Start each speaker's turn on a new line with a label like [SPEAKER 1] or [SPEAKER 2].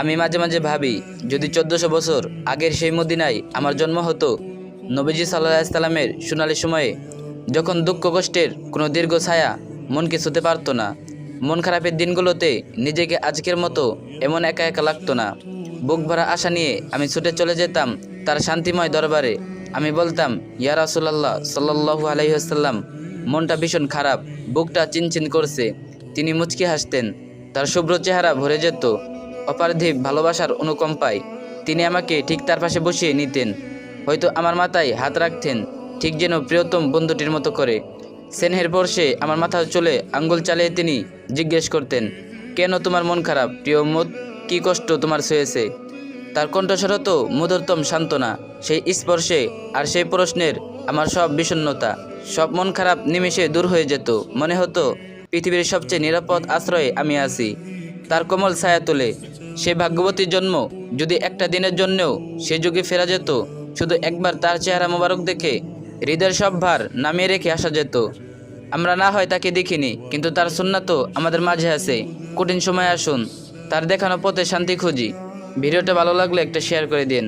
[SPEAKER 1] আমি মাঝে মাঝে ভাবি, যদি চোদ্দশো বছর আগের সেই মদিনায় আমার জন্ম হতো, নবীজি সাল্লাহ সাল্লামের সোনালি সময়ে যখন দুঃখ কষ্টের কোনো দীর্ঘ ছায়া মনকে ছুতে পারতো না, মন খারাপের দিনগুলোতে নিজেকে আজকের মতো এমন একা একা লাগতো না। বুক ভরা আশা নিয়ে আমি ছুটে চলে যেতাম তার শান্তিময় দরবারে। আমি বলতাম, ইয়া রাসুলাল্লাহ সাল্লাহু আলহিহাসাল্লাম মনটা ভীষণ খারাপ, বুকটা চিনচিন করছে। তিনি মুচকি হাসতেন, তার শুভ্র চেহারা ভরে যেত। অপার্থিব ভালোবাসার অনুকম্পায় তিনি আমাকে ঠিক তার পাশে বসিয়ে নিতেন। হয়তো আমার মাথায় হাত রাখতেন, ঠিক যেন প্রিয়তম বন্ধুটির মতো করে। স্নেহের পরশে আমার মাথা চলে আঙ্গুল চালিয়ে তিনি জিজ্ঞেস করতেন, কেন তোমার মন খারাপ, প্রিয় মুদ? কী কষ্ট তোমার ছুঁয়েছে? তার কণ্ঠস্বর তো মধুরতম সান্ত্বনা, সেই স্পর্শে আর সেই প্রশ্নের আমার সব বিষণ্ণতা। সব মন খারাপ নিমেষে দূর হয়ে যেত, মনে হতো পৃথিবীর সবচেয়ে নিরাপদ আশ্রয়ে আমি আছি। তার কোমল ছায়া তোলে সে ভাগ্যবতীর জন্ম। যদি একটা দিনের জন্যেও সে যুগে ফেরা যেত, শুধু একবার তার চেহারা মোবারক দেখে হৃদয়ের সব ভার নামিয়ে রেখে আসা যেত। আমরা না হয় তাকে দেখিনি, কিন্তু তার সুন্না তো আমাদের মাঝে আছে। কঠিন সময় আসুন, তার দেখানো পথে শান্তি খুঁজি। ভিডিওটা ভালো লাগলে একটা শেয়ার করে দিন।